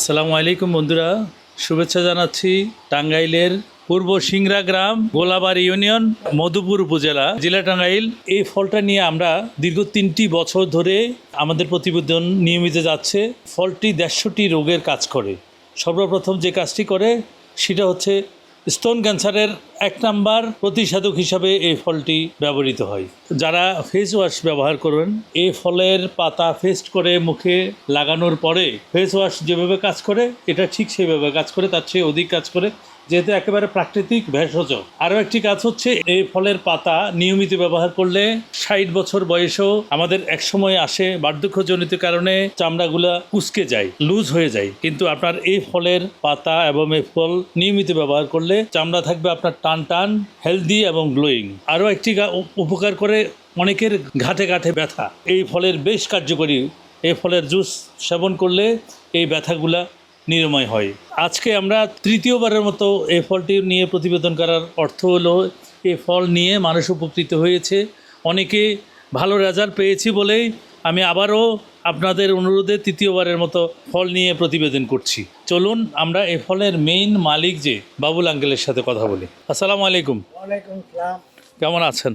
আসসালামু আলাইকুম বন্ধুরা। শুভেচ্ছা জানাচ্ছি টাঙ্গাইলের পূর্ব সিংরা গ্রাম গোলাবাড়ি ইউনিয়ন মধুপুর উপজেলা, জেলা টাঙ্গাইল। এই ফলটা নিয়ে আমরা দীর্ঘ তিনটি বছর ধরে আমাদের প্রতিবেদন নিয়মিত যাচ্ছে। ফলটি দেড়শোটি রোগের কাজ করে। সর্বপ্রথম যে কাজটি করে, সেটা হচ্ছে স্তন ক্যান্সারের এক নাম্বার প্রতিষেধক হিসাবে এই ফলটি ব্যবহৃত হয়। যারা ফেস ওয়াশ ব্যবহার করবেন, এই ফলের পাতা ফেস্ট করে মুখে লাগানোর পরে ফেস ওয়াশ যেভাবে কাজ করে, এটা ঠিক সেভাবে কাজ করে, তার চেয়ে অধিক কাজ করে। যেহেতু একেবারে প্রাকৃতিক ভেষজ। আরও একটি কাজ হচ্ছে, এই ফলের পাতা নিয়মিত ব্যবহার করলে ষাট বছর বয়সেও আমাদের একসময় আসে বার্ধক্যজনিত কারণে চামড়াগুলা কুচকে যায়, লুজ হয়ে যায়। কিন্তু আপনার এই ফলের পাতা এবং এই ফল নিয়মিত ব্যবহার করলে চামড়া থাকবে আপনার টান টান, হেলদি এবং গ্লোয়িং। আরও একটি উপকার করে অনেকের ঘাটে ঘাটে ব্যথা। এই ফলের বেশ কার্যকরী। এই ফলের জুস সেবন করলে এই ব্যথাগুলা নিরাময় হয়। আজকে আমরা তৃতীয়বারের মতো এই ফলটি নিয়ে প্রতিবেদন করার অর্থ হলো এই ফল নিয়ে মানুষ উপকৃত হয়েছে। অনেকে ভালো রেজাল্ট পেয়েছি বলেই আমি আবারও আপনাদের অনুরোধে তৃতীয়বারের মতো ফল নিয়ে প্রতিবেদন করছি। চলুন আমরা এ ফলের মেইন মালিক যে বাবুল আঙ্কেলের সাথে কথা বলি। আসসালামু আলাইকুম। কেমন আছেন?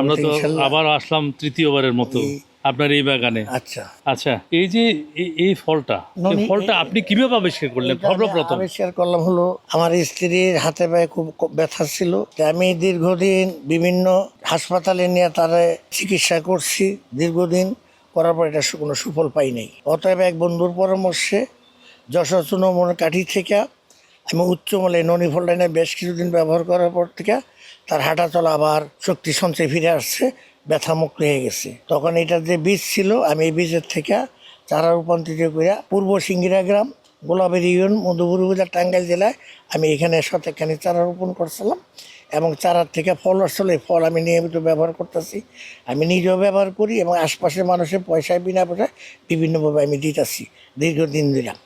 আমরা তো আবার আসলাম তৃতীয়বারের মতো। আপনার এই বাগানে। আচ্ছা। আচ্ছা এই যে এই- ফলটা ফলটা আপনি কীভাবে আবিষ্কার করলেন? সর্বপ্রথম আবিষ্কার করলাম হলো আমার স্ত্রীর হাতে পায়ে খুব ব্যথা ছিল। আমি দীর্ঘদিন বিভিন্ন হাসপাতালে নিয়ে তারা চিকিৎসা করছি। দীর্ঘদিন করার পর এটা কোনো সুফল পাই নাই। অতএব এক বন্ধুর পরামর্শে যশোর চুনমন কাঠি থেকে আমি উচ্চমলে ননি ফলটা বেশ কিছুদিন ব্যবহার করার পর থেকে তার হাঁটা চলা আবার শক্তি সঞ্চয় ফিরে আসছে। ব্যথা মুক্ত হয়ে গেছে। তখন এটার যে বীজ ছিল, আমি এই বীজের থেকে চারা রূপান্তরিত করে পূর্ব সিঙ্গিরা গ্রাম গোলাপের ইউনিয়ন মধুপুর উপজেলা টাঙ্গাইল জেলায় আমি এখানে শতেকখানি চারা রোপণ করছিলাম এবং চারার থেকে ফল আসছিল এই ফল আমি নিয়মিত ব্যবহার করতেছি। আমি নিজেও ব্যবহার করি এবং আশপাশের মানুষের পয়সায় বিনা পয়সায় বিভিন্নভাবে আমি দিতেছি দীর্ঘদিন দিলাম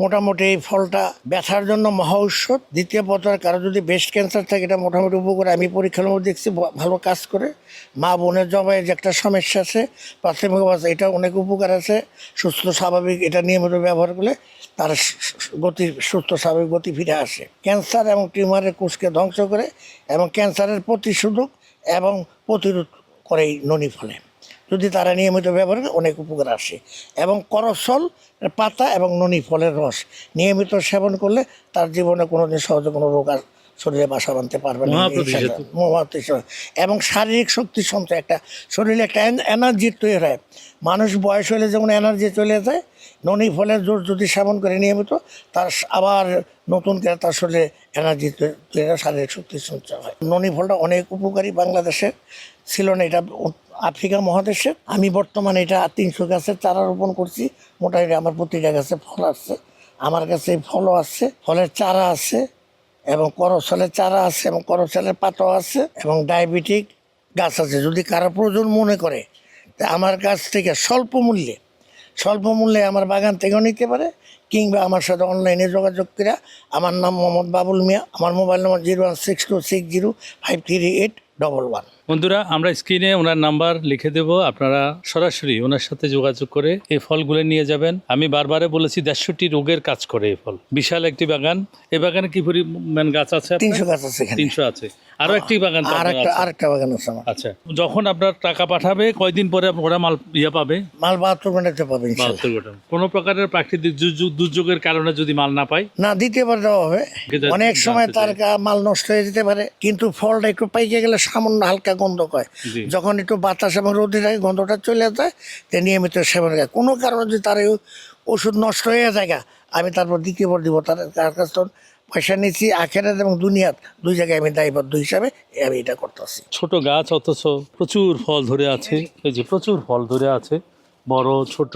মোটামুটি এই ফলটা ব্যথার জন্য মহা ঔষধ। দ্বিতীয় পত্র কারও যদি ব্রেস্ট ক্যান্সার থাকে, এটা মোটামুটি উপকার। আমি পরীক্ষার মধ্যে দেখছি ভালো কাজ করে। মা বোনের জবাইয়ের যে একটা সমস্যা আছে, প্রাথমিক অবস্থা এটা অনেক উপকার আছে। সুস্থ, স্বাভাবিক, এটা নিয়মিত ব্যবহার করলে তার গতি, সুস্থ, স্বাভাবিক গতি ফিরে আসে। ক্যান্সার এবং টিউমারের কোষকে ধ্বংস করে এবং ক্যান্সারের প্রতিষেধক এবং প্রতিরোধ করে এই ননি ফলে। যদি তারা নিয়মিত ব্যবহার করে, অনেক উপকার আসে। এবং করসল পাতা এবং ননি ফলের রস নিয়মিত সেবন করলে তার জীবনে কোনোদিন সহজে কোনো রোগ শরীরে বাসা বাঁধতে পারবে না। মহাপ্রতিষেধক। মহাপ্রতিষেধক। এবং শারীরিক শক্তি সঞ্চয় একটা শরীরে একটা এনার্জি তৈরি হয়। মানুষ বয়স হলে যেমন এনার্জি চলে যায় ননি ফলের জোর যদি সেবন করে নিয়মিত তার আবার নতুন করে তার শরীরে এনার্জি তৈরি হয় শারীরিক শক্তি সঞ্চয় হয়। ননি ফলটা অনেক উপকারী বাংলাদেশে ছিল না এটা আফ্রিকা মহাদেশে আমি বর্তমানে এটা তিনশো গাছের চারা রোপণ করছি। মোটামুটি আমার প্রতিটা গাছে ফল আসছে। আমার কাছে ফলও আছে ফলের চারা আছে এবং করসলের চারা আছে এবং করসলের পাতাও আছে এবং ডায়াবেটিক গাছ আছে। যদি কারও প্রয়োজন মনে করে, তা আমার কাছ থেকে স্বল্প মূল্যে স্বল্প মূল্যে আমার বাগান থেকেও নিতে পারে কিংবা আমার সাথে অনলাইনে যোগাযোগ করে আমার নাম মোহাম্মদ বাবুল মিয়া আমার mobile number zero one six two six zero five three eight double one বন্ধুরা আমরা স্ক্রিনে ওনার নাম্বার লিখে দেব আপনারা সরাসরি ওনার সাথে যোগাযোগ করে এই ফলগুলো নিয়ে যাবেন। আমি বারবারে বলেছি দেড়শোটি রোগের কাজ করে এই ফল। বিশাল একটি বাগান। এই বাগানে কি পরিমাণ গাছ আছে তিনশো গাছ আছে তিনশো আছে। আরও একটি বাগান তো আর একটা। আরেকটা বাগান আছে আমার। আচ্ছা যখন আপনার টাকা পাঠাবে কয়দিন পরে ওরা মাল ইয়ে পাবে? মাল বাহাত্তর পাবেন ইনশাল্লাহ। বাহাত্তর ঘণ্টা। কোনো প্রকারের প্রাকৃতিক দুর্যোগ দুর্যোগের কারণে যদি মাল না পাই না দ্বিতীয়বার দেওয়া হবে। অনেক সময় তার মাল নষ্ট হয়ে যেতে পারে কিন্তু ফলটা একটু পাইকে গেলে সামান্য হালকা গন্ধ কয় যখন একটু বাতাস এবং রোদে থাকে গন্ধটা চলে যায় তে নিয়মিত সেবন করে। কোনো কারণে যদি তার ওষুধ নষ্ট হয়ে যায় আমি তারপর দ্বিতীয়বার দিব তার কাছ পয়সা নিচ্ছি আখেরাত এবং দুনিয়াত দুই জায়গায় আমি দায়বদ্ধ হিসাবে আমি এটা করতেছি। ছোট গাছ অথচ প্রচুর ফল ধরে আছে এই যে প্রচুর ফল ধরে আছে বড় ছোট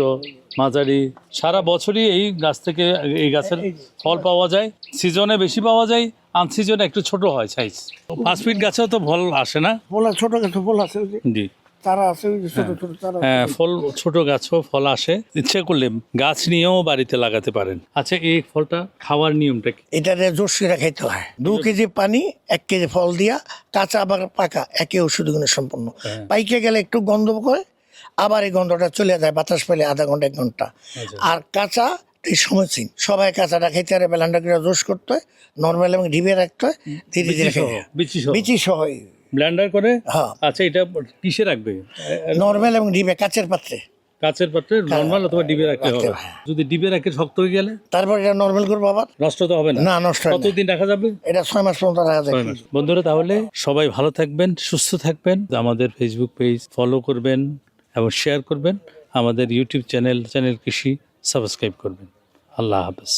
মাঝারি সারা বছরই এই গাছ থেকে এই গাছের ফল পাওয়া যায় সিজনে বেশি পাওয়া যায় আনসিজনে একটু ছোট হয় সাইজ পাঁচ ফিট গাছেও তো ফল আসে না? বলা ছোট গাছ ফল আছে। যে জি। তারা আছে ছোট ছোট তারা হ্যাঁ ফল ছোট গাছও ফল আসে। ইচ্ছে করলে গাছ নিয়েও বাড়িতে লাগাতে পারেন। আচ্ছা এই ফলটা খাওয়ার নিয়মটা কি? এটারে জোশিরা খাইতে হয়। দু কেজি পানি এক কেজি ফল দিয়া কাঁচা আবার পাকা একই ওষুধ গুণে সম্পন্ন। হ্যাঁ। পাইকে গেলে একটু গন্ধ করে আবার এই গন্ধটা চলে যায় বাতাস পেলে আধা ঘণ্টা এক ঘণ্টা। আচ্ছা। আর কাঁচা এই সমীচীন সবাই কাঁচাটা খেতে পারে বেলানটা করে জোশ করতে হয় নর্মাল এবং ডিবে রাখতে হয় ধীরে ধীরে বিচি সহ বিচি সহ। ব্লেন্ডার করে? হ্যাঁ। আচ্ছা এটা কিসে রাখবে? নর্মাল এবং ডিবে কাচের পাত্রে। কাচের পাত্রে নর্মাল অথবা ডিবে রাখতে হবে। হবে। যদি ডিবে রাখে শক্ত হয়ে গেলে? তারপর এটা নর্মাল করব আবার? নষ্ট তো হবে না। না নষ্ট হয়। কতদিন রাখা যাবে? এটা ছয় মাস পর্যন্ত রাখা মাস। বন্ধুরা তাহলে সবাই ভালো থাকবেন সুস্থ থাকবেন। আমাদের ফেসবুক পেজ ফলো করবেন এবং শেয়ার করবেন। আমাদের ইউটিউব চ্যানেল চ্যানেল কৃষি সাবস্ক্রাইব করবেন। আল্লাহ হাফেজ।